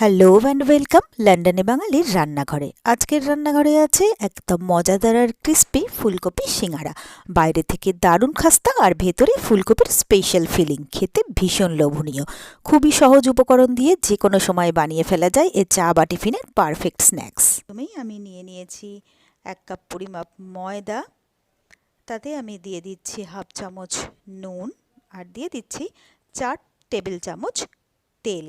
Hello and welcome লন্ডনে বাঙালির রান্নাঘরে। আজকের রান্নাঘরে আছে একদম মজাদার আর ক্রিস্পি ফুলকপি সিঙ্গারা। বাইরে থেকে দারুণ খাস্তা আর ভেতরে ফুলকপির স্পেশাল ফিলিং খেতে ভীষণ লোভনীয়। খুবই সহজ উপকরণ দিয়ে যে কোনো সময় বানিয়ে ফেলা যায় এ চা বা টিফিনের পারফেক্ট স্ন্যাক্স প্রথমেই আমি নিয়ে নিয়েছি এক কাপ পরিমাপ ময়দা। তাতে আমি দিয়ে দিচ্ছি হাফ চামচ নুন আর দিয়ে দিচ্ছি চার টেবিল চামচ তেল।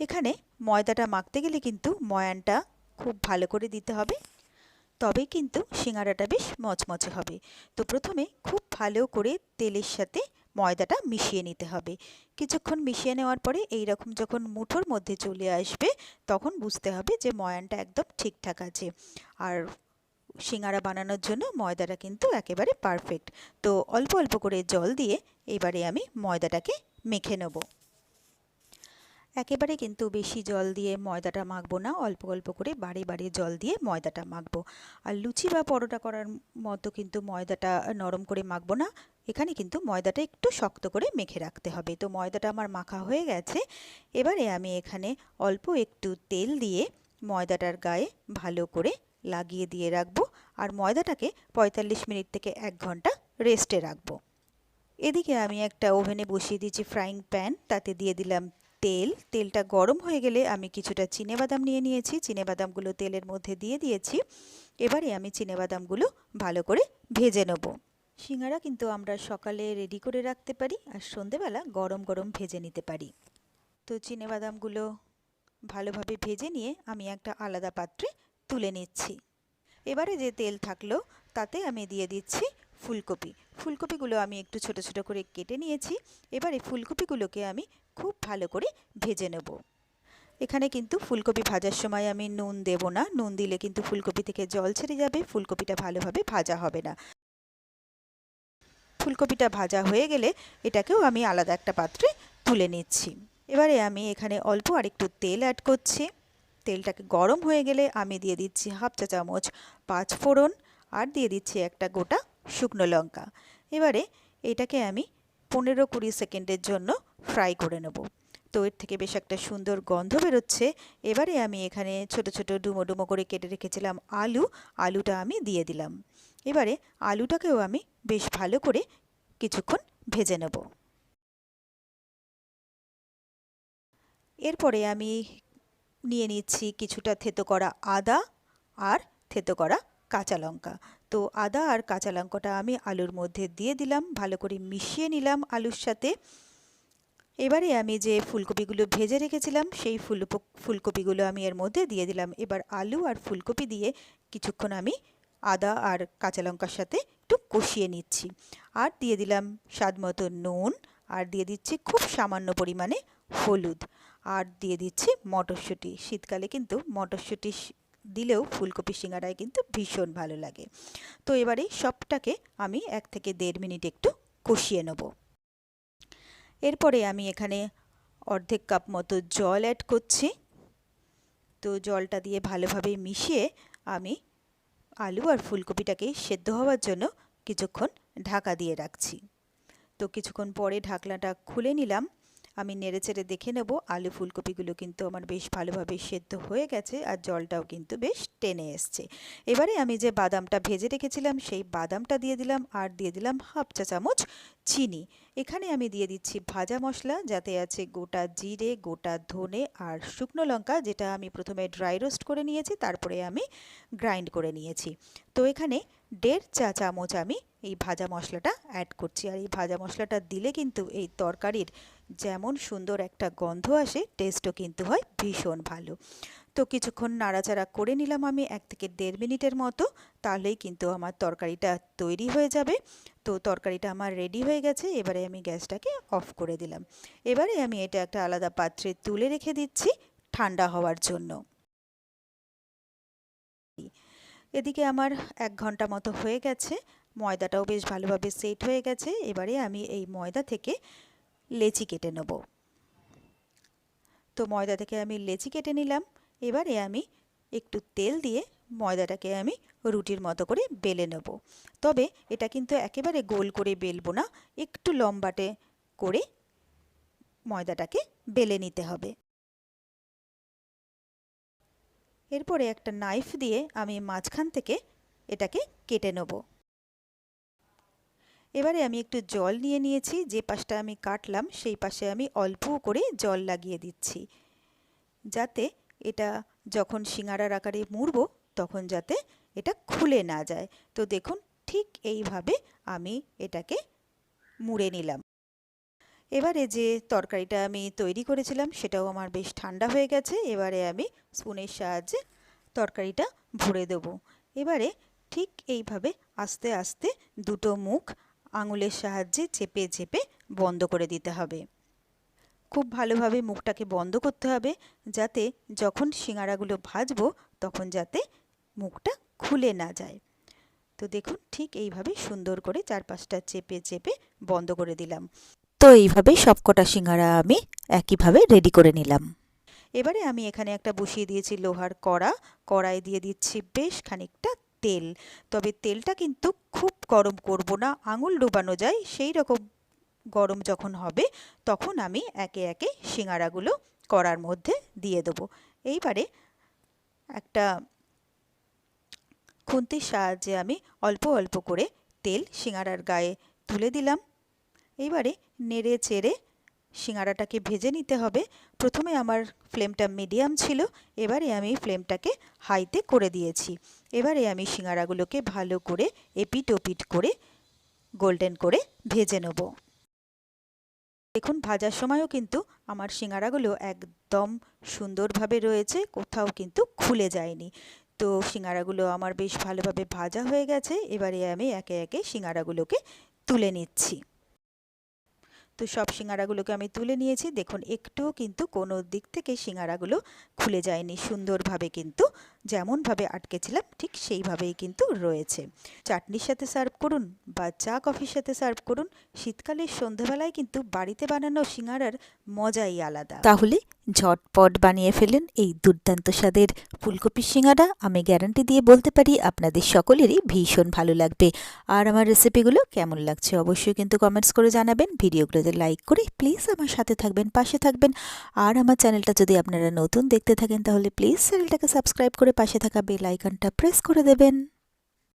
এখানে ময়দাটা মাখতে গেলে কিন্তু ময়ানটা খুব ভালো করে দিতে হবে। তবেই কিন্তু সিঙ্গারাটা বেশ মচমচে হবে। তো প্রথমে খুব ভালো করে তেলের সাথে ময়দাটা মিশিয়ে নিতে হবে। কিছুক্ষণ মিশিয়ে নেওয়ার পরে এই রকম যখন মুঠোর মধ্যে চলে আসবে, তখন বুঝতে হবে যে ময়ানটা একদম ঠিকঠাক আছে। আর সিঙ্গারা বানানোর জন্য ময়দাটা কিন্তু একেবারে পারফেক্ট। তো অল্প অল্প করে জল দিয়ে এবারে আমি ময়দাটাকে মেখে নেব। একেবারে কিন্তু বেশি জল দিয়ে ময়দাটা মাখবো না, অল্প অল্প করে বাড়ি বাড়ি জল দিয়ে ময়দাটা মাখবো। আর লুচি বা পরোটা করার মতো কিন্তু ময়দাটা নরম করে মাখবো না, এখানে কিন্তু ময়দাটা একটু শক্ত করে মেখে রাখতে হবে। তো ময়দাটা আমার মাখা হয়ে গেছে, এবারে আমি এখানে অল্প একটু তেল দিয়ে ময়দাটার গায়ে ভালো করে লাগিয়ে দিয়ে রাখব, আর ময়দাটাকে পঁয়তাল্লিশ মিনিট থেকে এক ঘণ্টা রেস্টে রাখব। এদিকে আমি একটা ওভেনে বসিয়ে দিয়েছি ফ্রাইং প্যান তাতে দিয়ে দিলাম তেল, তেলটা গরম হয়ে গেলে আমি কিছুটা বাদাম নিয়ে নিয়েছি। বাদামগুলো তেলের মধ্যে দিয়ে দিয়েছি। এবারে আমি বাদামগুলো ভালো করে ভেজে নেব। সিঙ্গারা কিন্তু আমরা সকালে রেডি করে রাখতে পারি আর সন্ধেবেলা গরম গরম ভেজে নিতে পারি। তো বাদামগুলো ভালোভাবে ভেজে নিয়ে আমি একটা আলাদা পাত্রে তুলে নিচ্ছি। এবারে যে তেল থাকল, তাতে আমি দিয়ে দিচ্ছি ফুলকপি। ফুলকপিগুলো আমি একটু ছোট ছোট করে কেটে নিয়েছি। এবারে ফুলকপিগুলোকে আমি খুব ভালো করে ভেজে নেব। এখানে কিন্তু ফুলকপি ভাজার সময় আমি নুন দেব না। নুন দিলে কিন্তু ফুলকপি থেকে জল ছেড়ে যাবে, ফুলকপিটা ভালোভাবে ভাজা হবে না। ফুলকপিটা ভাজা হয়ে গেলে এটাকেও আমি আলাদা একটা পাত্রে তুলে নিচ্ছি। এবারে আমি এখানে অল্প আরেকটু তেল অ্যাড করছি। তেলটাকে গরম হয়ে গেলে আমি দিয়ে দিচ্ছি হাফ চা চামচ পাঁচ ফোড়ন আর দিয়ে দিচ্ছি একটা গোটা শুকনো লঙ্কা। এবারে এটাকে আমি পনেরো কুড়ি সেকেন্ডের জন্য ফ্রাই করে নেব। তো এর থেকে বেশ একটা সুন্দর গন্ধ বেরোচ্ছে। এবারে আমি এখানে ছোট ছোট ডুমো ডুমো করে কেটে রেখেছিলাম আলু। আলুটা আমি দিয়ে দিলাম। এবারে আলুটাকেও আমি বেশ ভালো করে কিছুক্ষণ ভেজে নেব। এরপরে আমি নিয়ে নিচ্ছি কিছুটা থেতো করা আদা আর থেতো করা কাঁচা লঙ্কা। তো আদা আর কাঁচা লঙ্কাটা আমি আলুর মধ্যে দিয়ে দিলাম, ভালো করে মিশিয়ে নিলাম আলুর সাথে। এবারে আমি যে ফুলকপিগুলো ভেজে রেখেছিলাম, সেই ফুল ফুলকপিগুলো আমি এর মধ্যে দিয়ে দিলাম। এবার আলু আর ফুলকপি দিয়ে কিছুক্ষণ আমি আদা আর কাঁচা লঙ্কার সাথে একটু কষিয়ে নিচ্ছি। আর দিয়ে দিলাম স্বাদ মতো নুন, আর দিয়ে দিচ্ছি খুব সামান্য পরিমাণে হলুদ। আর দিয়ে দিচ্ছি মটরশুঁটি। শীতকালে কিন্তু মটরশুঁটি দিলেও ফুলকপি সিঙ্গারায় কিন্তু ভীষণ ভালো লাগে। তো এবারে সবটাকে আমি এক থেকে দেড় মিনিট একটু কষিয়ে নেব। এরপরে আমি এখানে অর্ধেক কাপ মতো জল অ্যাড করছি। তো জলটা দিয়ে ভালোভাবে মিশিয়ে আমি আলু আর ফুলকপিটাকে সেদ্ধ হওয়ার জন্য কিছুক্ষণ ঢাকা দিয়ে রাখছি। তো কিছুক্ষণ পরে ঢাকনাটা খুলে নিলাম। আমি নেড়ে চেড়ে দেখে নেব। আলু ফুলকপিগুলো কিন্তু আমার বেশ ভালোভাবে সেদ্ধ হয়ে গেছে আর জলটাও কিন্তু বেশ টেনে এসছে। এবারে আমি যে বাদামটা ভেজে রেখেছিলাম, সেই বাদামটা দিয়ে দিলাম আর দিয়ে দিলাম হাফ চা চামচ চিনি। এখানে আমি দিয়ে দিচ্ছি ভাজা মশলা, যাতে আছে গোটা জিরে, গোটা ধনে আর শুকনো লঙ্কা, যেটা আমি প্রথমে ড্রাই রোস্ট করে নিয়েছি, তারপরে আমি গ্রাইন্ড করে নিয়েছি। তো এখানে দেড় চা চামচ আমি এই ভাজা মশলাটা অ্যাড করছি। আর এই ভাজা মশলাটা দিলে কিন্তু এই তরকারির যেমন সুন্দর একটা গন্ধ আসে টেস্টও কিন্তু হয় ভীষণ ভালো। তো কিছুক্ষণ নাড়াচাড়া করে নিলাম আমি এক থেকে দেড় মিনিটের মতো, তাহলেই কিন্তু আমার তরকারিটা তৈরি হয়ে যাবে। তো তরকারিটা আমার রেডি হয়ে গেছে, এবারে আমি গ্যাসটাকে অফ করে দিলাম। এবারে আমি এটা একটা আলাদা পাত্রে তুলে রেখে দিচ্ছি ঠান্ডা হওয়ার জন্য। এদিকে আমার এক ঘণ্টা মতো হয়ে গেছে। ময়দাটাও বেশ ভালোভাবে সেট হয়ে গেছে। এবারে আমি এই ময়দা থেকে লেচি কেটে নেব। তো ময়দা থেকে আমি লেচি কেটে নিলাম। এবারে আমি একটু তেল দিয়ে ময়দাটাকে আমি রুটির মতো করে বেলে নেব। তবে এটা কিন্তু একেবারে গোল করে বেলবো না। একটু লম্বাটে করে ময়দাটাকে বেলে নিতে হবে। এরপরে একটা নাইফ দিয়ে আমি মাঝখান থেকে এটাকে কেটে নেব। এবারে আমি একটু জল নিয়ে নিয়েছি, যে পাশটা আমি কাটলাম সেই পাশে আমি অল্প করে জল লাগিয়ে দিচ্ছি। যাতে এটা যখন সিঙাড়ার আকারে মুড়ব, তখন যাতে এটা খুলে না যায়। তো দেখুন, ঠিক এইভাবে আমি এটাকে মুড়ে নিলাম। এবারে যে তরকারিটা আমি তৈরি করেছিলাম, সেটাও আমার বেশ ঠান্ডা হয়ে গেছে। এবারে আমি স্পুনের সাহায্যে তরকারিটা ভরে দেব। এবারে ঠিক এইভাবে আস্তে আস্তে দুটো মুখ আঙুলের সাহায্যে চেপে চেপে বন্ধ করে দিতে হবে। খুব ভালোভাবে মুখটাকে বন্ধ করতে হবে, যাতে যখন সিঙাড়াগুলো ভাজবো, তখন যাতে মুখটা খুলে না যায়। তো দেখুন, ঠিক এইভাবে সুন্দর করে চারপাশটা চেপে চেপে বন্ধ করে দিলাম। তো এইভাবে সবকটা সিঙ্গারা আমি একইভাবে রেডি করে নিলাম। এবারে আমি এখানে একটা বসিয়ে দিয়েছি লোহার কড়া। কড়াই দিয়ে দিচ্ছি বেশ খানিকটা তেল। তবে তেলটা কিন্তু খুব গরম করব না, আঙুল ডোবানো যায়, সেই রকম গরম যখন হবে, তখন আমি একে একে সিঙাড়াগুলো কড়ার মধ্যে দিয়ে দেবো। এইবারে একটা খুন্তির সাহায্যে আমি অল্প অল্প করে তেল সিঙাড়ার গায়ে তুলে দিলাম। এইবারে নেড়ে চেড়ে সিঙাড়াটাকে ভেজে নিতে হবে। প্রথমে আমার ফ্লেমটা মিডিয়াম ছিল, এবারে আমি ফ্লেমটাকে হাইতে করে দিয়েছি। এবারে আমি সিঙাড়াগুলোকে ভালো করে এপিট ওপিট করে গোল্ডেন করে ভেজে নেব। দেখুন, ভাজার সময়ও কিন্তু আমার সিঙাড়াগুলো একদম সুন্দরভাবে রয়েছে, কোথাও কিন্তু খুলে যায়নি। তো সিঙাড়াগুলো আমার বেশ ভালোভাবে ভাজা হয়ে গেছে, এবারে আমি একে একে সিঙাড়াগুলোকে তুলে নিচ্ছি। তো সব সিঙাড়াগুলোকে আমি তুলে নিয়েছি। দেখুন, একটুও কিন্তু কোনো দিক থেকে সিঙাড়াগুলো খুলে যায়নি সুন্দরভাবে কিন্তু। যেমনভাবে আটকেছিলাম, ঠিক সেইভাবেই কিন্তু রয়েছে। চাটনির সাথে সার্ভ করুন বা চা কফির সাথে সার্ভ করুন শীতকালের সন্ধেবেলায় কিন্তু বাড়িতে বানানো সিঙাড়ার মজাই আলাদা। তাহলে ঝটপট বানিয়ে ফেলেন এই দুর্দান্ত স্বাদের ফুলকপির সিঙ্গারা। আমি গ্যারান্টি দিয়ে বলতে পারি আপনাদের সকলেরই ভীষণ ভালো লাগবে। আর আমার রেসিপিগুলো কেমন লাগছে অবশ্যই কিন্তু কমেন্টস করে জানাবেন। ভিডিওগুলোতে লাইক করে প্লিজ আমার সাথে থাকবেন, পাশে থাকবেন। আর আমার চ্যানেলটা যদি আপনারা নতুন দেখতে থাকেন, তাহলে প্লিজ চ্যানেলটাকে সাবস্ক্রাইব করে পাশে থাকা বেল আইকনটা প্রেস করে দেবেন।